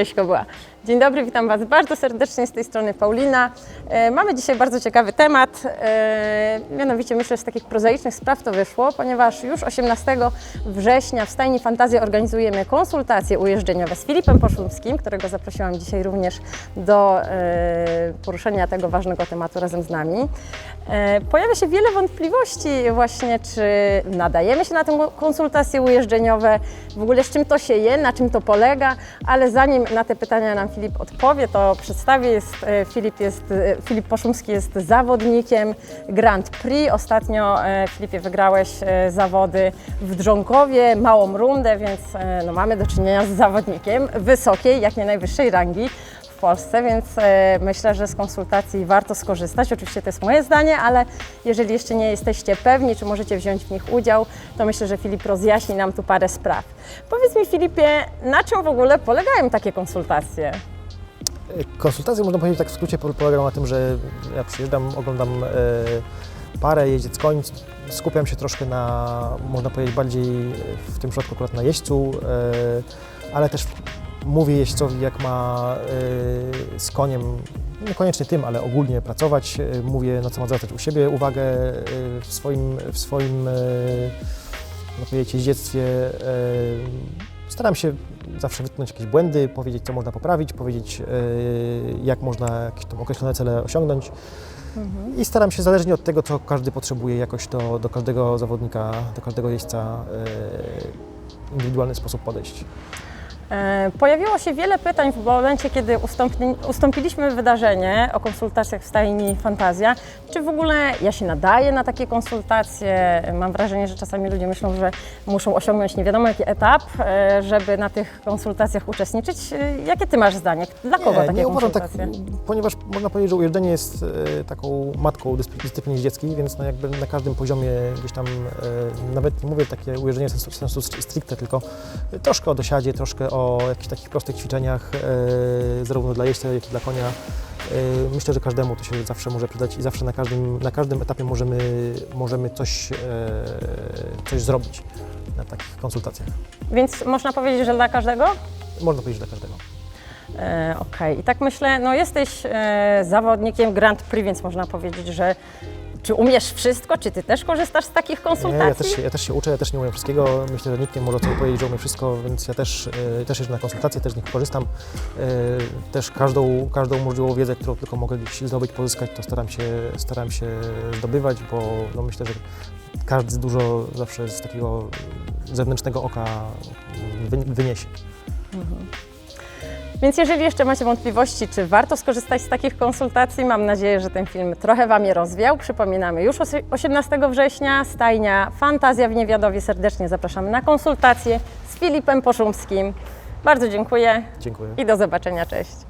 Cześć. Dzień dobry, witam Was bardzo serdecznie z tej strony Paulina. E, mamy dzisiaj bardzo ciekawy temat, e, mianowicie myślę, że z takich prozaicznych spraw to wyszło, ponieważ już 18 września w Stajni Fantazja organizujemy konsultacje ujeżdżeniowe z Filipem Poszumskim, którego zaprosiłam dzisiaj również do e, poruszenia tego ważnego tematu razem z nami. Pojawia się wiele wątpliwości właśnie, czy nadajemy się na tę konsultacje ujeżdżeniowe, w ogóle z czym to się je, na czym to polega, ale zanim na te pytania nam Filip odpowie, to przedstawię, jest, Filip, jest, Filip Poszumski jest zawodnikiem Grand Prix. Ostatnio e, Filipie wygrałeś e, zawody w Drzonkowie, małą rundę, więc e, no, mamy do czynienia z zawodnikiem wysokiej, jak nie najwyższej rangi w Polsce, więc myślę, że z konsultacji warto skorzystać. Oczywiście to jest moje zdanie, ale jeżeli jeszcze nie jesteście pewni, czy możecie wziąć w nich udział, to myślę, że Filip rozjaśni nam tu parę spraw. Powiedz mi Filipie, na czym w ogóle polegają takie konsultacje? Konsultacje, można powiedzieć, tak w skrócie po- polegają na tym, że ja przyjeżdżam, oglądam e, parę, jeździec koń, skupiam się troszkę na, można powiedzieć, bardziej w tym przypadku akurat na jeźdźcu, e, ale też mówię jeźdźcowi, jak ma e, z koniem, niekoniecznie tym, ale ogólnie pracować, mówię, na co ma zwracać u siebie uwagę w swoim, w swoim można powiedzieć, jeździectwie. Staram się zawsze wytknąć jakieś błędy, powiedzieć, co można poprawić, powiedzieć, e, jak można jakieś tam określone cele osiągnąć. I staram się, zależnie od tego, co każdy potrzebuje, jakoś do, do każdego zawodnika, do każdego jeźdźca e, indywidualny sposób podejść. E, Pojawiło się wiele pytań w momencie, kiedy ustąpili, ustąpiliśmy wydarzenie o konsultacjach w stajni Fantazja. Czy w ogóle ja się nadaję na takie konsultacje? Mam wrażenie, że czasami ludzie myślą, że muszą osiągnąć nie wiadomo jaki etap, e, żeby na tych konsultacjach uczestniczyć. E, Jakie Ty masz zdanie? Dla kogo takie nie tak, konsultacje? ponieważ można powiedzieć, że ujeżdżenie jest taką matką dyscy- dyscypliny jeździeckiej, więc no jakby na każdym poziomie gdzieś tam, nawet nie mówię takie ujeżdżenie sensu, w sensu stricte, tylko troszkę o dosiadzie, troszkę o jakichś takich prostych ćwiczeniach, e, zarówno dla jeźdźca, jak i dla konia. E, Myślę, że każdemu to się zawsze może przydać i zawsze na każdym, na każdym etapie możemy, możemy coś, e, coś zrobić na takich konsultacjach. Więc można powiedzieć, że dla każdego? Można powiedzieć, że dla każdego. Okej, i tak myślę, no jesteś zawodnikiem Grand Prix, więc można powiedzieć, że czy umiesz wszystko, czy ty też korzystasz z takich konsultacji? ja, też się, ja też się uczę, ja też nie umiem wszystkiego. Myślę, że nikt nie może sobie powiedzieć, że umie wszystko, więc ja też, e, też jeżdżę na konsultacje, też z nich korzystam. E, Też każdą, każdą możliwą wiedzę, którą tylko mogę gdzieś zdobyć, pozyskać, to staram się, staram się zdobywać, bo no myślę, że każdy dużo zawsze z takiego zewnętrznego oka wy- wyniesie. Więc jeżeli jeszcze macie wątpliwości, czy warto skorzystać z takich konsultacji, mam nadzieję, że ten film trochę Wam je rozwiał. Przypominamy, już osie- 18 września stajnia Fantazja w Niewiadowie. Serdecznie zapraszamy na konsultacje z Filipem Poszumskim. Bardzo dziękuję Dziękuję. i do zobaczenia. Cześć.